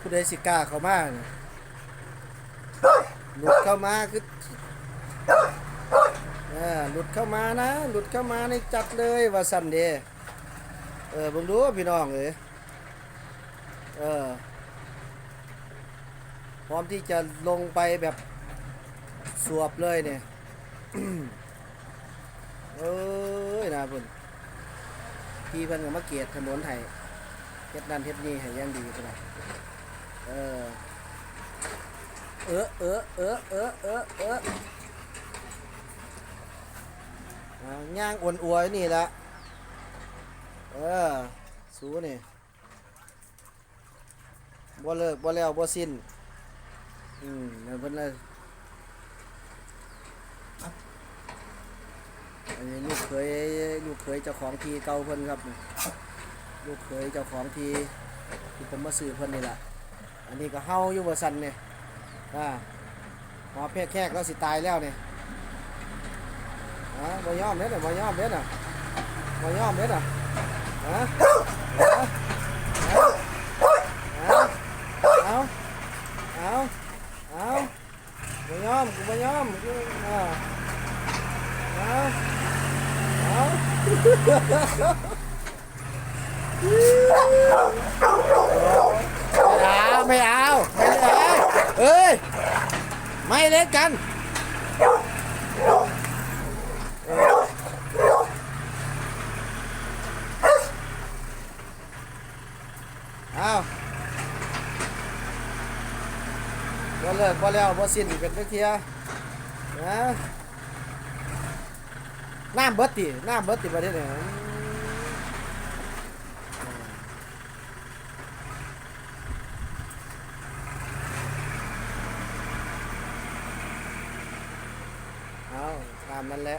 ผู้ใดสิกล้าเข้ามาเนี่ยหลุดเข้ามาคือหลุดเข้ามานะ หลุดเข้ามาในจัดเลยว่าสั่นเดเออผมดูพี่น้องเอยเออพร้อมที่จะลงไปแบบสวบเลยเนี่ยเอ้ยนะเพิ่นพี่เพิ่นก็มาเกียรติถนนไห้เฮ็ดนั่นเฮ็ดนี่ให้อยังดีพุ่นน่ะ เออ เออเออเออเออเออเอออ่าย่างอ้วนอวยนี่ละเออ สูนี่บ่เลิกบ่แล้วบ่สิ้น อืมนั่นเพิ่นเลยอันนี้ลูกเคยลูกเคยเจ้าของทีเก่าเพิ่นครับ ลูกเคยเจ้าของทีที่ผมมาซื้อเพิ่นนี่แหละ อันนี้ก็เฮาอยู่บ่ซั่นนี่อ่าหมอเพศแขกแล้วสิตายแล้วเนี่ยอ่าบ่ยอมเด้อน่ะบ่ยอมเด้อน่ะบ่ยอมเด้อน่ะฮะฮะฮะเอาเอาเอาบ่ยอมกูบ่ยอมกูอ่าเอาเอาไม่เอา ไม่เอาไม่เลยเอ้ยไม่เล่นกันเอาบ่เลิกบ่แล้วบ่สิ้นกันจักเทียนะน้ำเบิดติน้ำเบิดติประเทศนี้ เอาตามนั้นแหละ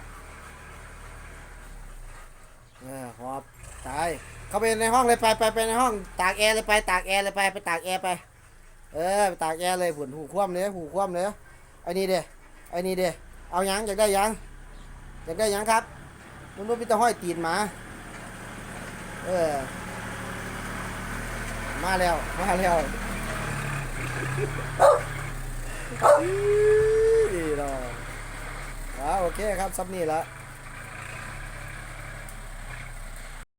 หอบตายเข้าไปในห้องเลยไปไปไปในห้อง ตากแอร์เลยไปตากแอร์เลยไปไปตากแอร์ไป เออไปตากแอร์เลยผุนหูคว่ำเลยหูคว่ำเลยไอ้นี่เด้ไอ้นี่เด้เอายังอยากได้ยังอยากได้ยังครับมันรู้พิตาห้อยตีนหมาเออมาแล้ว มาแล้วดีเนาะอ่า โอเคครับซับนี่ละ